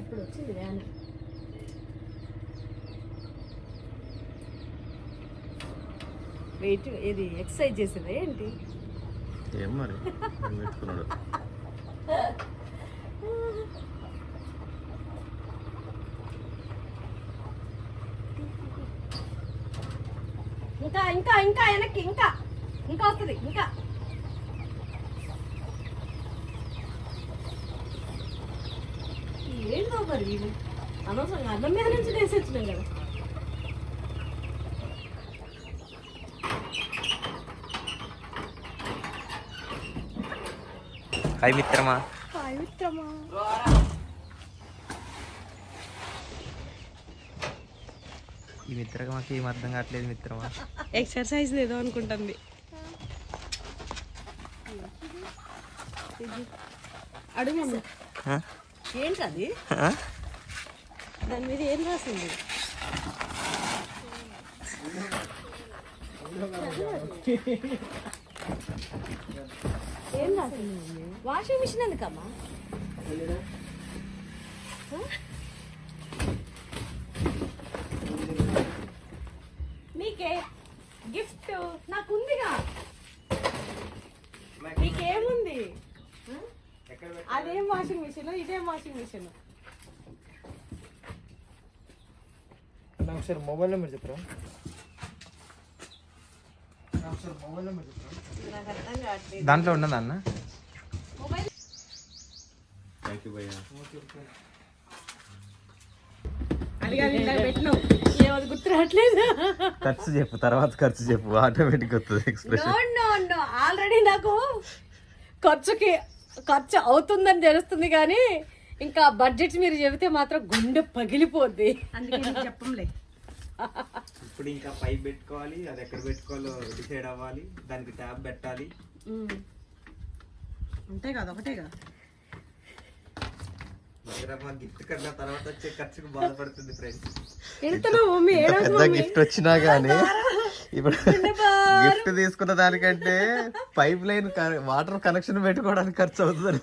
ఇప్పుడు వచ్చింది van. Wait ఇది ఎక్సర్సైజ్ చేసేది ఏంటి? ఏం మరి ఏం పెట్టుకున్నాడు? ఇంకా ఇంకా ఇంకా వెనక్కి ఇంకా ఇంకా వస్తుంది ఇంకా. ఏంటో మరి వీడు అనవసరంగా అన్నం మీద నుంచి వేసి వచ్చినాం కదా. హాయ్ మిత్రమా. పవిత్రమా ఈ మిత్రమాకి ఏం అర్థం కావట్లేదు మిత్రమా. ఎక్సర్సైజ్ ఏదో అనుకుంటుంది. అడుగు ఏంటది? దాని మీద ఏం రాసింది? ఏం రాసింది? వాషింగ్ మిషన్ ఎందుకమ్మా? అదేం వాషింగ్ మిషన్ ఇదేం వాషింగ్ మిషన్ నాకు ఒకసారి మొబైల్ నెంబర్ చెప్పరా? దాంట్లో ఉన్నదా అన్న? ఖర్చు చెప్పు తర్వాత ఖర్చు చెప్పు ఆటోమేటిక్ వస్తుంది expression no no no already నాకు ఖర్చుకి ఖర్చు అవుతుందని తెలుస్తుంది కానీ ఇంకా బడ్జెట్ మీరు చెబితే మాత్రం గుండె పగిలిపోద్ది. చెప్పంలే. ఇప్పుడు ఇంకా పైప్ పెట్టుకోవాలి అది ఎక్కడ పెట్టుకోవాలో డిసైడ్ అవ్వాలి దానికి ట్యాప్ పెట్టాలి. అంతే కదా ఒకటే కదా. గిఫ్ట్ కన్నా తర్వాత వచ్చే ఖర్చుకు బాధపడుతుంది ఫ్రెండ్స్ గిఫ్ట్ వచ్చినా గానీ. ఇప్పుడు గిఫ్ట్ తీసుకున్న దానికంటే పైప్ లైన్ వాటర్ కనెక్షన్ పెట్టుకోవడానికి ఖర్చు అవుతుంది